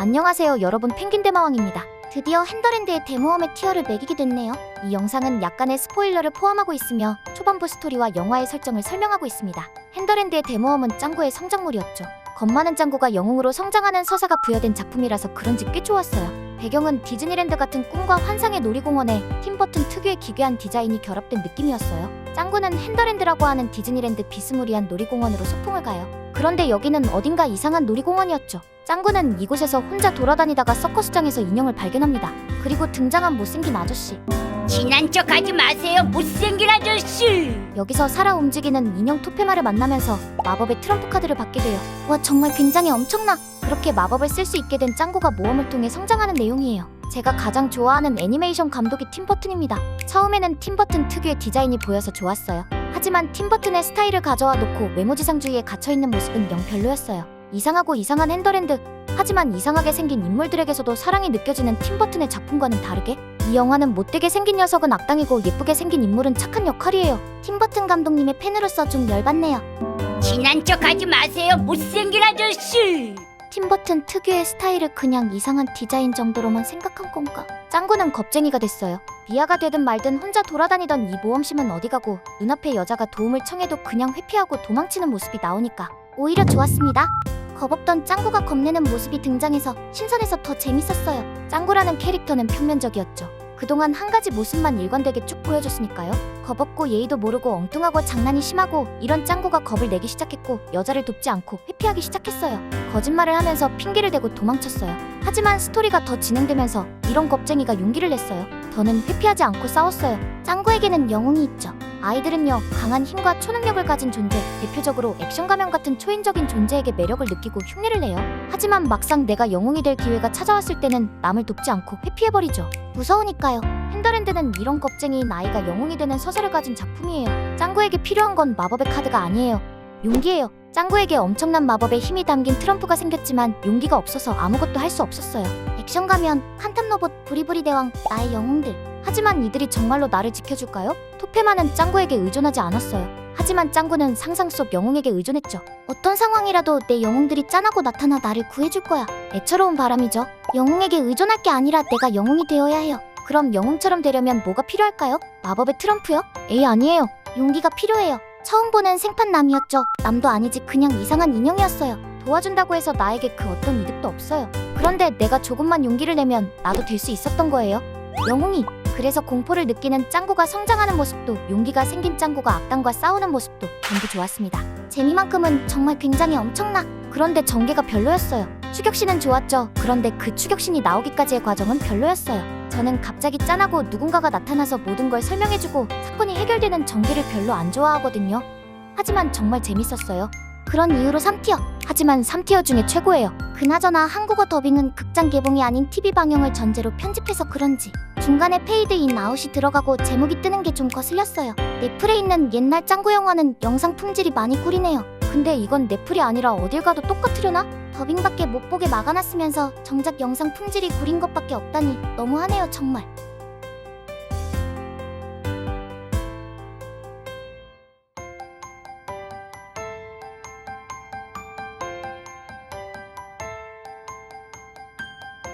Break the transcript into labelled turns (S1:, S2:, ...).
S1: 안녕하세요 여러분 펭귄 대마왕입니다. 드디어 핸더랜드의 데모험의 티어를 매기게 됐네요. 이 영상은 약간의 스포일러를 포함하고 있으며 초반부 스토리와 영화의 설정을 설명하고 있습니다. 핸더랜드의 데모험은 짱구의 성장물이었죠. 겁 많은 짱구가 영웅으로 성장하는 서사가 부여된 작품이라서 그런지 꽤 좋았어요. 배경은 디즈니랜드 같은 꿈과 환상의 놀이공원에 팀버튼 특유의 기괴한 디자인이 결합된 느낌이었어요. 짱구는 핸더랜드라고 하는 디즈니랜드 비스무리한 놀이공원으로 소풍을 가요. 그런데 여기는 어딘가 이상한 놀이공원이었죠. 짱구는 이곳에서 혼자 돌아다니다가 서커스장에서 인형을 발견합니다. 그리고 등장한 못생긴 아저씨.
S2: 친한 척 하지 마세요 못생긴 아저씨
S1: 여기서 살아 움직이는 인형 토페마를 만나면서 마법의 트럼프 카드를 받게 돼요. 와 정말 굉장히 엄청나. 그렇게 마법을 쓸 수 있게 된 짱구가 모험을 통해 성장하는 내용이에요. 제가 가장 좋아하는 애니메이션 감독이 팀버튼입니다. 처음에는 팀버튼 특유의 디자인이 보여서 좋았어요. 하지만 팀버튼의 스타일을 가져와 놓고 외모지상주의에 갇혀있는 모습은 영 별로였어요. 이상하고 이상한 핸더랜드. 하지만 이상하게 생긴 인물들에게서도 사랑이 느껴지는 팀버튼의 작품과는 다르게 이 영화는 못되게 생긴 녀석은 악당이고 예쁘게 생긴 인물은 착한 역할이에요. 팀버튼 감독님의 팬으로서 좀 열받네요.
S2: 친한 척 하지 마세요 못생긴 아저씨
S1: 팀버튼 특유의 스타일을 그냥 이상한 디자인 정도로만 생각한 건가? 짱구는 겁쟁이가 됐어요. 미아가 되든 말든 혼자 돌아다니던 이 모험심은 어디 가고 눈앞에 여자가 도움을 청해도 그냥 회피하고 도망치는 모습이 나오니까 오히려 좋았습니다. 겁없던 짱구가 겁내는 모습이 등장해서 신선해서 더 재밌었어요. 짱구라는 캐릭터는 평면적이었죠. 그동안 한 가지 모습만 일관되게 쭉 보여줬으니까요. 겁없고 예의도 모르고 엉뚱하고 장난이 심하고 이런 짱구가 겁을 내기 시작했고 여자를 돕지 않고 회피하기 시작했어요. 거짓말을 하면서 핑계를 대고 도망쳤어요. 하지만 스토리가 더 진행되면서 이런 겁쟁이가 용기를 냈어요. 더는 회피하지 않고 싸웠어요. 짱구에게는 영웅이 있죠. 아이들은요 강한 힘과 초능력을 가진 존재 대표적으로 액션 가면 같은 초인적인 존재에게 매력을 느끼고 흉내를 내요. 하지만 막상 내가 영웅이 될 기회가 찾아왔을 때는 남을 돕지 않고 회피해버리죠. 무서우니까요. 핸더랜드는 이런 겁쟁이인 아이가 영웅이 되는 서사를 가진 작품이에요. 짱구에게 필요한 건 마법의 카드가 아니에요. 용기예요. 짱구에게 엄청난 마법의 힘이 담긴 트럼프가 생겼지만 용기가 없어서 아무것도 할 수 없었어요. 액션 가면 칸탐 로봇 부리부리 대왕 나의 영웅들 하지만 이들이 정말로 나를 지켜줄까요? 토페마는 짱구에게 의존하지 않았어요. 하지만 짱구는 상상 속 영웅에게 의존했죠. 어떤 상황이라도 내 영웅들이 짠하고 나타나 나를 구해줄 거야. 애처로운 바람이죠. 영웅에게 의존할 게 아니라 내가 영웅이 되어야 해요. 그럼 영웅처럼 되려면 뭐가 필요할까요? 마법의 트럼프요? 에이 아니에요. 용기가 필요해요. 처음 보는 생판남이었죠. 남도 아니지 그냥 이상한 인형이었어요. 도와준다고 해서 나에게 그 어떤 이득도 없어요. 그런데 내가 조금만 용기를 내면 나도 될 수 있었던 거예요. 영웅이 그래서 공포를 느끼는 짱구가 성장하는 모습도 용기가 생긴 짱구가 악당과 싸우는 모습도 전부 좋았습니다. 재미만큼은 정말 굉장히 엄청나. 그런데 전개가 별로였어요. 추격신은 좋았죠. 그런데 그 추격신이 나오기까지의 과정은 별로였어요. 저는 갑자기 짠하고 누군가가 나타나서 모든 걸 설명해주고 사건이 해결되는 전개를 별로 안 좋아하거든요. 하지만 정말 재밌었어요. 그런 이유로 3티어. 하지만 3티어 중에 최고예요. 그나저나 한국어 더빙은 극장 개봉이 아닌 TV 방영을 전제로 편집해서 그런지 중간에 페이드 인 아웃이 들어가고 제목이 뜨는 게 좀 거슬렸어요. 넷플에 있는 옛날 짱구 영화는 영상 품질이 많이 구리네요. 근데 이건 넷플이 아니라 어딜 가도 똑같으려나? 더빙밖에 못 보게 막아놨으면서 정작 영상 품질이 구린 것밖에 없다니 너무하네요 정말.